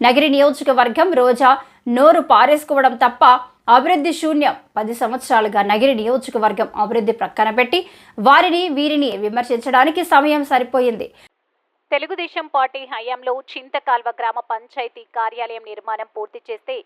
నగిరి నియోజకవర్గం రోజా నోరు పారేసుకోవడం తప్ప అభివృద్ధి శూన్యం. పది సంవత్సరాలుగా నగిరి నియోజకవర్గం అభివృద్ధి ప్రక్కన పెట్టి వారిని వీరిని విమర్శించడానికి సమయం సరిపోయింది. తెలుగుదేశం పార్టీ హయాంలో చింతకాల్వ గ్రామ పంచాయతీ కార్యాలయం నిర్మాణం పూర్తి చేస్తే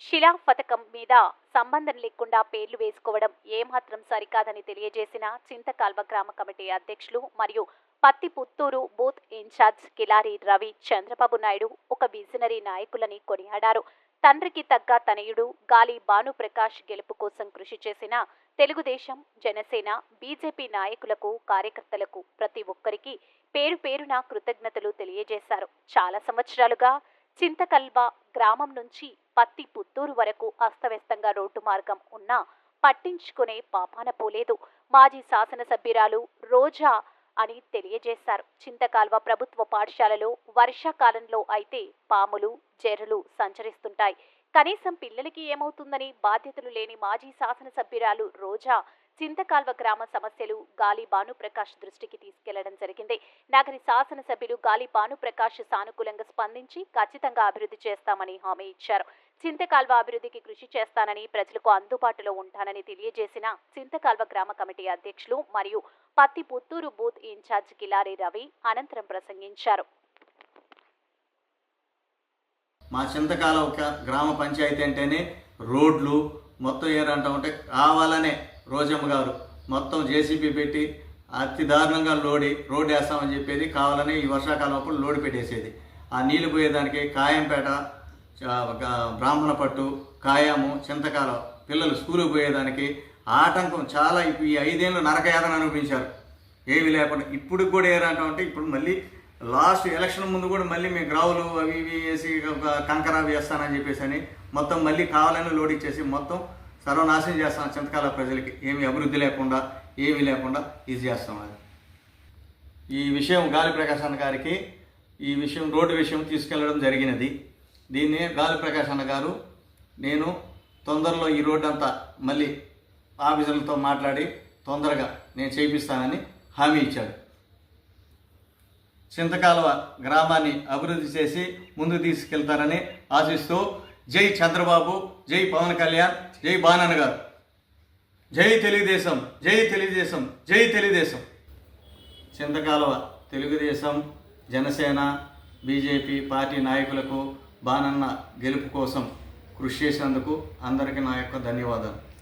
శిలా పథకం మీద సంబంధం లేకుండా పేర్లు వేసుకోవడం ఏమాత్రం సరికాదని తెలియజేసిన చింతకాల్వ గ్రామ కమిటీ అధ్యక్షులు మరియు పత్తి పుత్తూరు బూత్ ఇన్ఛార్జ్ కిలారి రవి చంద్రబాబు నాయుడు ఒక విజనరీ నాయకులని కొనియాడారు. తండ్రికి తగ్గ తనయుడు గాలి భానుప్రకాష్ గెలుపు కోసం కృషి చేసిన తెలుగుదేశం జనసేన బీజేపీ నాయకులకు కార్యకర్తలకు ప్రతి ఒక్కరికి పేరు పేరున కృతజ్ఞతలు తెలియజేశారు. చాలా సంవత్సరాలుగా చింతకల్వ గ్రామం నుంచి పత్తి పుత్తూరు వరకు అస్తవ్యస్తంగా రోడ్డు మార్గం ఉన్నా పట్టించుకునే పాపాన పోలేదు. మాజీ శాసనసభ్యురాలు రోజా అని తెలియజేశారు. చింతకాల్వ ప్రభుత్వ పాఠశాలలో వర్షాకాలంలో అయితే పాములు జెర్రలు సంచరిస్తుంటాయి. కనీసం పిల్లలకి ఏమవుతుందని బాధ్యతలు లేని మాజీ శాసనసభ్యురాలు రోజా చింతకాల్వ గ్రామ సమస్యలు గాలి భానుప్రకాష్ దృష్టికి తీసుకెళ్ళడం జరిగింది. నగరి శాసనసభ్యులు గాలి భానుప్రకాష్ సానుకూలంగా స్పందించి ఖచ్చితంగా అభివృద్ధి చేస్తామని హామీ ఇచ్చారు. చింతకాల్వ అభివృద్ధికి కృషి చేస్తానని ప్రజలకు అందుబాటులో ఉంటానని తెలియజేసిన చింతకాల్వ గ్రామ కమిటీ అధ్యక్షులు మరియు పత్తి పుత్తూరు బూత్ ఇన్ఛార్జ్ కిలారి రవి అనంతరం ప్రసంగించారు. మా చింతకాల ఒక గ్రామ పంచాయతీ అంటేనే రోడ్లు మొత్తం ఏరంటా ఉంటే కావాలనే రోజమ్మ గారు మొత్తం జేసీబీ పెట్టి అతి దారుణంగా లోడి రోడ్డు వేస్తామని చెప్పేది కావాలని ఈ వర్షాకాలం అప్పుడు లోడ్ పెట్టేసేది. ఆ నీళ్ళు పోయేదానికి కాయంపేట బ్రాహ్మణ పట్టు కాయము చింతకాలం పిల్లలు స్కూల్కి పోయేదానికి ఆటంకం చాలా ఇప్పుడు ఈ ఐదేళ్ళు నరకయాతన అనిపించారు ఏవి లేకుండా ఇప్పుడు కూడా ఏరంటా ఉంటే ఇప్పుడు మళ్ళీ లాస్ట్ ఎలక్షన్ ముందు కూడా మళ్ళీ మేము గ్రావులు అవి ఇవి వేసి కంకర అవి వేస్తానని చెప్పేసి అని మొత్తం మళ్ళీ కావాలని లోడ్ ఇచ్చేసి మొత్తం సర్వనాశనం చేస్తాం చింతకాల ప్రజలకి. ఏమి అభివృద్ధి లేకుండా ఏమీ లేకుండా ఇది చేస్తాం అది. ఈ విషయం గాలి ప్రకాశ్ గారికి ఈ విషయం రోడ్డు విషయం తీసుకెళ్ళడం జరిగినది. దీన్ని గాలి ప్రకాశ్ అన్న గారు నేను తొందరలో ఈ రోడ్డు అంతా మళ్ళీ ఆఫీసర్లతో మాట్లాడి తొందరగా నేను చేయిస్తానని హామీ ఇచ్చాడు. చింతకాలువ గ్రామాన్ని అభివృద్ధి చేసి ముందుకు తీసుకెళ్తారని ఆశిస్తూ జై చంద్రబాబు జై పవన్ కళ్యాణ్ జై బానన్న గారు. జై తెలుగుదేశం జై తెలుగుదేశం జై తెలుగుదేశం. చింతకాలువ తెలుగుదేశం జనసేన బీజేపీ పార్టీ నాయకులకు బాణన్న గెలుపు కోసం కృషి చేసినందుకు అందరికీ నా యొక్క ధన్యవాదాలు.